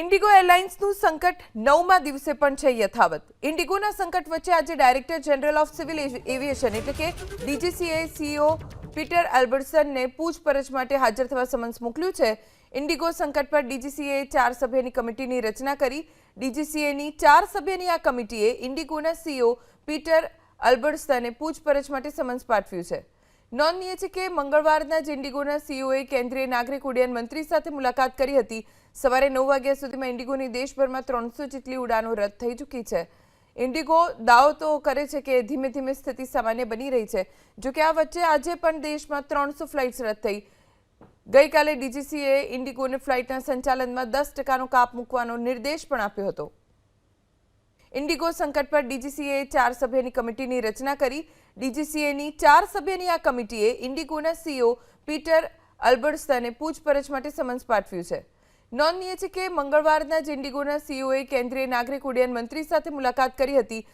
Indigo એરલાઇન્સનું સંકટ નવમા દિવસે પણ છે યથાવત. ઇન્ડિગોના સંકટ વચ્ચે આજે director general of civil aviation એટલે કે ડીજીસીએ સીઓ પીટર એલ્બર્ટસનને પૂછપરછ માટે હાજર થવા સમન્સ મોકલ્યું છે. ઇન્ડિગો સંકટ પર ડીજીસીએ ચાર સભ્યની કમિટીની રચના કરી. ડીજીસીએની ચાર સભ્યની આ કમિટીએ ઇન્ડિગોના સીઓ પીટર અલ્બર્ટસને પૂછપરછ માટે સમન્સ પાઠવ્યું છે. નોંધનીય છે કે મંગળવારના જ ઇન્ડિગોના સીઈઓએ કેન્દ્રીય નાગરિક ઉડ્ડયન મંત્રી સાથે મુલાકાત કરી હતી. સવારે નવ વાગ્યા સુધીમાં ઇન્ડિગોની દેશભરમાં ત્રણસો જેટલી ઉડાનો રદ થઈ ચૂકી છે. ઇન્ડિગો દાવો તો કરે છે કે ધીમે ધીમે સ્થિતિ સામાન્ય બની રહી છે. જો કે આ વચ્ચે આજે પણ દેશમાં ત્રણસો ફ્લાઇટ્સ રદ થઈ. ગઈકાલે ડીજીસીએ ઇન્ડિગોને ફ્લાઇટના સંચાલનમાં દસ ટકાનો કાપ મૂકવાનો નિર્દેશ પણ આપ્યો હતો. ઇન્ડિગો સંકટ પર ડીજીસીએ ચાર સભ્યની કમિટીની રચના કરી. ડીજીસીએની ચાર સભ્યની આ કમિટીએ ઇન્ડિગોના સીઓ પીટર અલ્બર્ટસને પૂછપરછ માટે સમન્સ પાઠવ્યું છે. નોંધનીય છે કે મંગળવારના જ ઇન્ડિગોના સીઓએ કેન્દ્રીય નાગરિક ઉડ્ડયન મંત્રી સાથે મુલાકાત કરી હતી.